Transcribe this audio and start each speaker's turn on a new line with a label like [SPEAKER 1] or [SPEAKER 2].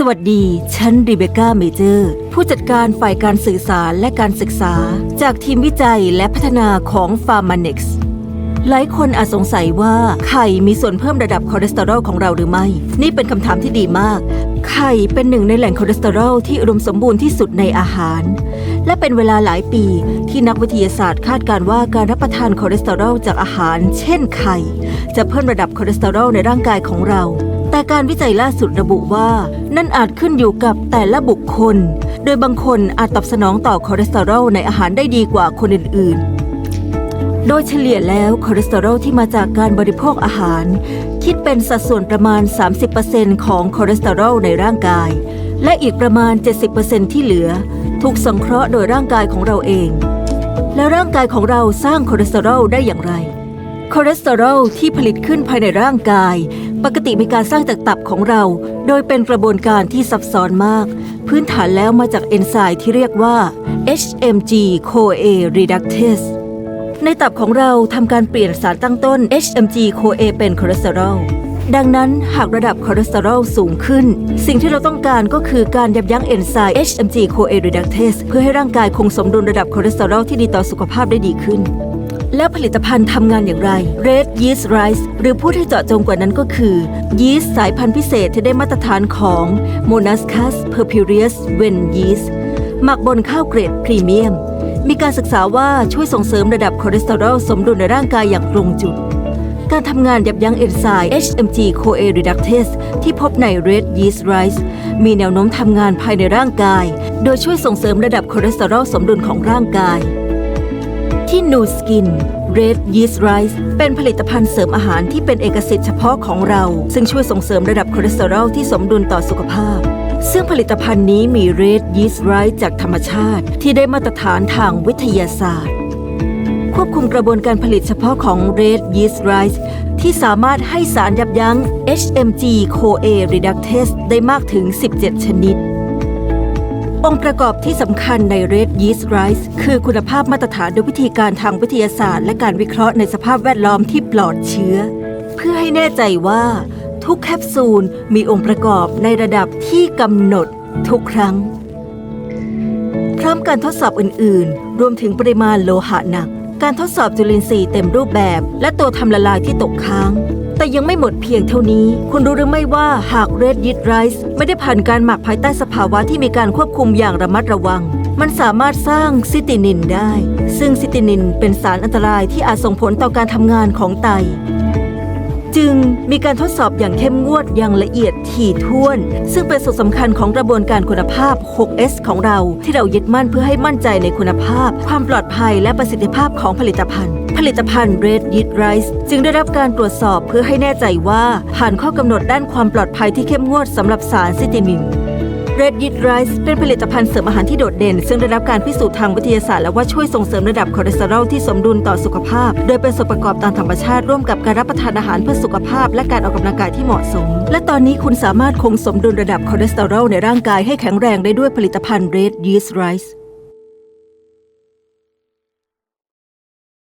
[SPEAKER 1] สวัสดี ฉันรีเบคก้าเมเจอร์ ผู้จัดการฝ่ายการสื่อสารและการศึกษา จากทีมวิจัยและพัฒนาของ p h a r m a n e x หลายคนอาจสงสัยว่าไข่มีส่วนเพิ่มระดับคอเลสเตอรอลของเราหรือไม่ นี่เป็นคำถามที่ดีมาก ไข่เป็นหนึ่งในแหล่งคอเลสเตอรอลที่อุดมสมบูรณ์ที่สุดในอาหาร และเป็นเวลาหลายปีที่นักวิทยาศาสตร์คาดการว่าการรับประทานคอเลสเตอรอลจากอาหาร เช่นไข่ จะเพิ่มระดับคอเลสเตอรอลในร่างกายของเรา แต่การวิจัยล่าสุดระบุว่า นั่นอาจขึ้นอยู่กับแต่ละบุคคล โดยบางคนอาจตอบสนองต่อคอเลสเตอรอลในอาหารได้ดีกว่าคนอื่น ๆ โดยเฉลี่ยแล้วคอเลสเตอรอลที่มาจากการบริโภคอาหาร คิดเป็นสัดส่วนประมาณ 30%ของคอเลสเตอรอลในร่างกาย และอีกประมาณ 70%ที่เหลือ ถูกสังเคราะห์โดยร่างกายของเราเอง แล้วร่างกายของเราสร้างคอเลสเตอรอลได้อย่างไรคอเลสเตอรอลที่ผลิตขึ้นภายในร่างกาย ปกติมีการสร้างจากตับของเรา โดยเป็นกระบวนการที่ซับซ้อนมาก พื้นฐานแล้วมาจากเอนไซม์ที่เรียกว่า HMG CoA reductase ในตับของเราทำการเปลี่ยนสารตั้งต้น HMG CoA เป็นคอเลสเตอรอลดังนั้นหากระดับคอเลสเตอรอลสูงขึ้น สิ่งที่เราต้องการก็คือการยับยั้งเอนไซม์ HMG CoA reductase เพื่อให้ร่างกายคงสมดุลระดับคอเลสเตอรอลที่ดีต่อสุขภาพได้ดีขึ้น แล้วผลิตภัณฑ์ทำงานอย่างไร Red Yeast Rice หรือพูดให้เจาะจงกว่านั้นก็คือ ยีสต์สายพันธุ์พิเศษที่ได้มาตรฐานของ Monascus purpureus wen yeast หมักบนข้าวเกรดพรีเมียม มีการศึกษาว่าช่วยส่งเสริมระดับคอเลสเตอรอลสมดุลในร่างกายอย่างตรงจุด การทำงานยับยั้งเอนไซม์ HMG CoA reductase ที่พบใน Red Yeast Rice มีแนวโน้มทำงานภายในร่างกาย โดยช่วยส่งเสริมระดับคอเลสเตอรอลสมดุลของร่างกาย ที่ Nu Skin Red Yeast Rice เป็นผลิตภัณฑ์เสริมอาหารที่เป็นเอกสิทธิ์เฉพาะของเรา ซึ่งช่วยส่งเสริมระดับคอเลสเตอรอลที่สมดุลต่อสุขภาพ ซึ่งผลิตภัณฑ์นี้มี Red Yeast Rice จากธรรมชาติ ที่ได้มาตรฐานทางวิทยาศาสตร์ ควบคุมกระบวนการผลิตเฉพาะของ Red Yeast Rice ที่สามารถให้สารยับยั้ง HMG CoA reductase ได้มากถึง 17 ชนิด องค์ประกอบที่สำคัญใน Red Yeast Rice คือคุณภาพมาตรฐานโดยวิธีการทางวิทยาศาสตร์ และการวิเคราะห์ในสภาพแวดล้อมที่ปลอดเชื้อ เพื่อให้แน่ใจว่า ทุกแคปซูลมีองค์ประกอบในระดับที่กำหนดทุกครั้ง พร้อมการทดสอบอื่น ๆ รวมถึงปริมาณโลหะหนัก การทดสอบจุลินทรีย์เต็มรูปแบบ และตัวทำละลายที่ตกค้าง แต่ยังไม่หมดเพียงเท่านี้ คุณรู้หรือไม่ว่าหากเรดยิทไรซ์ไม่ได้ผ่านการหมักภายใต้สภาวะที่มีการควบคุมอย่างระมัดระวัง มันสามารถสร้างซิตินินได้ ซึ่งซิตินินเป็นสารอันตรายที่อาจส่งผลต่อการทำงานของไต จึงมีการทดสอบอย่างเข้มงวดอย่างละเอียดถี่ถ้วน ซึ่งเป็นส่วนสำคัญของกระบวนการคุณภาพ 6S ของเรา ที่เรายึดมั่นเพื่อให้มั่นใจในคุณภาพ ความปลอดภัยและประสิทธิภาพของผลิตภัณฑ์ ผลิตภัณฑ์ Red Yeast Rice จึงได้รับการตรวจสอบเพื่อให้แน่ใจว่า ผ่านข้อกำหนดด้านความปลอดภัยที่เข้มงวดสำหรับสารซิติมิน Red Yeast Rice เป็นผลิตภัณฑ์เสริมอาหารที่โดดเด่น ซึ่งได้รับการพิสูจน์ทางวิทยาศาสตร์ และว่าช่วยส่งเสริมระดับคอเลสเตอรอลที่สมดุลต่อสุขภาพ โดยเป็นส่วนประกอบตามธรรมชาติร่วมกับการรับประทานอาหารเพื่อสุขภาพ และการออกกำลังกายที่เหมาะสม และตอนนี้คุณสามารถคงสมดุลระดับคอเลสเตอรอลในร่างกายให้แข็งแรงได้ด้วยผลิตภัณฑ์ Red Yeast Rice